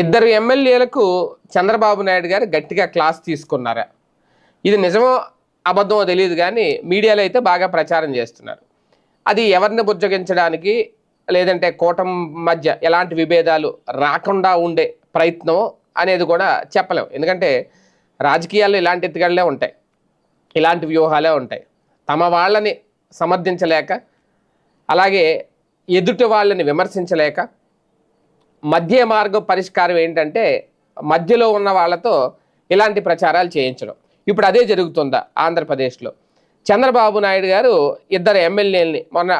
ఇద్దరు ఎమ్మెల్యేలకు చంద్రబాబు నాయుడు గారు గట్టిగా క్లాస్ తీసుకున్నారు? ఇది నిజమో అబద్ధమో తెలియదు కానీ మీడియాలో అయితే బాగా ప్రచారం చేస్తున్నారు. అది ఎవరిని బుజ్జగించడానికి లేదంటే కూటమి మధ్య ఎలాంటి విభేదాలు రాకుండా ఉండే ప్రయత్నం అనేది కూడా చెప్పలేం. ఎందుకంటే రాజకీయాల్లో ఇలాంటి ఎత్తుగడలే ఉంటాయి. ఇలాంటి వ్యూహాలే ఉంటాయి. తమ వాళ్ళని సమర్థించలేక అలాగే ఎదుటి వాళ్ళని విమర్శించలేక మధ్య మార్గ పరిష్కారం ఏంటంటే మధ్యలో ఉన్న వాళ్ళతో ఇలాంటి ప్రచారాలు చేయించడం. ఇప్పుడు అదే జరుగుతుందా ఆంధ్రప్రదేశ్లో. చంద్రబాబు నాయుడు గారు ఇద్దరు ఎమ్మెల్యేలని మొన్న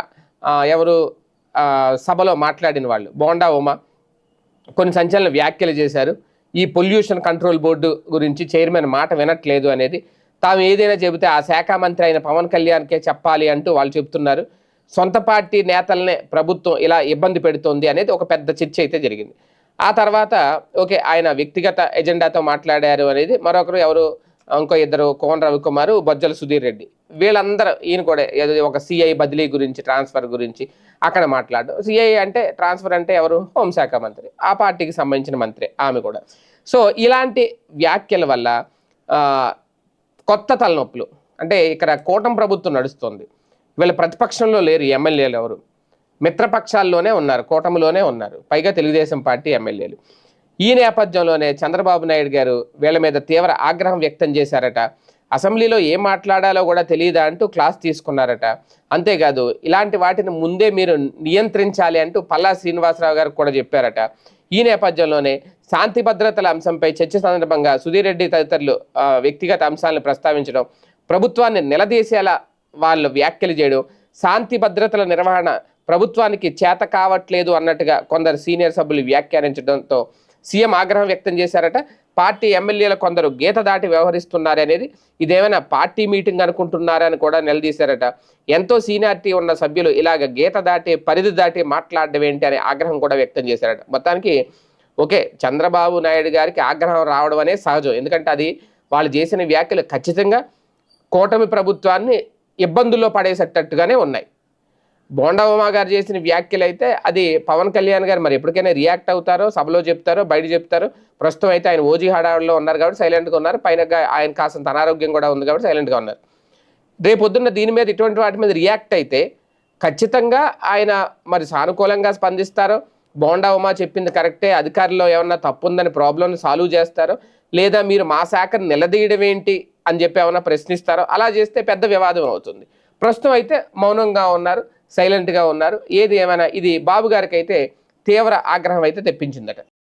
ఎవరు సభలో మాట్లాడిన వాళ్ళు బోండా ఉమా కొన్ని సంచలన వ్యాఖ్యలు చేశారు. ఈ పొల్యూషన్ కంట్రోల్ బోర్డు గురించి చైర్మన్ మాట వినట్లేదు అనేది. తాము ఏదైనా చెబితే ఆ శాఖ మంత్రి అయిన పవన్ కళ్యాణ్కే చెప్పాలి అంటూ వాళ్ళు చెప్తున్నారు సొంత పార్టీ నేతలనే ప్రభుత్వం ఇలా ఇబ్బంది పెడుతోంది అనేది ఒక పెద్ద చర్చ అయితే జరిగింది. ఆ తర్వాత ఓకే ఆయన వ్యక్తిగత ఎజెండాతో మాట్లాడారు అనేది మరొకరు ఎవరు? ఇంకో ఇద్దరు కోన రవికుమారు బొజ్జల సుధీర్ రెడ్డి. వీళ్ళందరూ ఈయన కూడా ఏదో ఒక సిఐ బదిలీ గురించి ట్రాన్స్ఫర్ గురించి అక్కడ మాట్లాడడం సిఐ అంటే ట్రాన్స్ఫర్ అంటే ఎవరు? హోంశాఖ మంత్రి. ఆ పార్టీకి సంబంధించిన మంత్రి ఆమె కూడా. సో ఇలాంటి వ్యాఖ్యల వల్ల కొత్త తలనొప్పులు అంటే ఇక్కడ కూటమి ప్రభుత్వం నడుస్తుంది. వీళ్ళ ప్రతిపక్షంలో లేరు ఎమ్మెల్యేలు ఎవరు? మిత్రపక్షాల్లోనే ఉన్నారు కూటమిలోనే ఉన్నారు. పైగా తెలుగుదేశం పార్టీ ఎమ్మెల్యేలు. ఈ నేపథ్యంలోనే చంద్రబాబు నాయుడు గారు వీళ్ళ మీద తీవ్ర ఆగ్రహం వ్యక్తం చేశారట. అసెంబ్లీలో ఏం మాట్లాడాలో కూడా తెలియదా అంటూ క్లాస్ తీసుకున్నారట. అంతేకాదు ఇలాంటి వాటిని ముందే మీరు నియంత్రించాలి అంటూ పల్లా శ్రీనివాసరావు గారు కూడా చెప్పారట. ఈ నేపథ్యంలోనే శాంతి భద్రతల అంశంపై చర్చ సందర్భంగా సుధీర్ రెడ్డి తదితరులు వ్యక్తిగత అంశాలను ప్రస్తావించడం ప్రభుత్వాన్ని నిలదీసేలా వాళ్ళు వ్యాఖ్యలు చేయడం శాంతి భద్రతల నిర్వహణ ప్రభుత్వానికి చేత కావట్లేదు అన్నట్టుగా కొందరు సీనియర్ సభ్యులు వ్యాఖ్యానించడంతో సీఎం ఆగ్రహం వ్యక్తం చేశారట. పార్టీ ఎమ్మెల్యేలు కొందరు గీత దాటి వ్యవహరిస్తున్నారనేది ఇదేమైనా పార్టీ మీటింగ్ అనుకుంటున్నారని కూడా నిలదీశారట. ఎంతో సీనియారిటీ ఉన్న సభ్యులు ఇలాగ గీత దాటి పరిధి దాటి మాట్లాడడం ఏంటి అనే ఆగ్రహం కూడా వ్యక్తం చేశారట. మొత్తానికి ఓకే చంద్రబాబు నాయుడు గారికి ఆగ్రహం రావడం అనేది సహజం. ఎందుకంటే అది వాళ్ళు చేసిన వ్యాఖ్యలు ఖచ్చితంగా కూటమి ప్రభుత్వాన్ని ఇబ్బందుల్లో పడేసేటట్టుగానే ఉన్నాయి. బోండా గారు చేసిన వ్యాఖ్యలు అయితే అది పవన్ కళ్యాణ్ గారు మరి ఎప్పటికైనా రియాక్ట్ అవుతారో సభలో చెప్తారో బయట చెప్తారో ప్రస్తుతం అయితే ఆయన ఓజీ హడావుల్లో ఉన్నారు కాబట్టి సైలెంట్గా ఉన్నారు. పైన ఆయన కాసంత అనారోగ్యం కూడా ఉంది కాబట్టి సైలెంట్గా ఉన్నారు. రేపు పొద్దున్న దీని మీద ఇటువంటి వాటి మీద రియాక్ట్ అయితే ఖచ్చితంగా ఆయన మరి సానుకూలంగా స్పందిస్తారో బోండా ఉమా చెప్పింది కరెక్టే అధికారుల్లో ఏమన్నా తప్పు ఉందని ప్రాబ్లమ్ సాల్వ్ చేస్తారో లేదా మీరు మా శాఖను నిలదీయడం ఏంటి అని చెప్పి ఏమైనా ప్రశ్నిస్తారో అలా చేస్తే పెద్ద వివాదం అవుతుంది. ప్రస్తుతం అయితే మౌనంగా ఉన్నారు సైలెంట్గా ఉన్నారు. ఏది ఏమైనా ఇది బాబు గారికి అయితే తీవ్ర ఆగ్రహం అయితే తెప్పించిందట.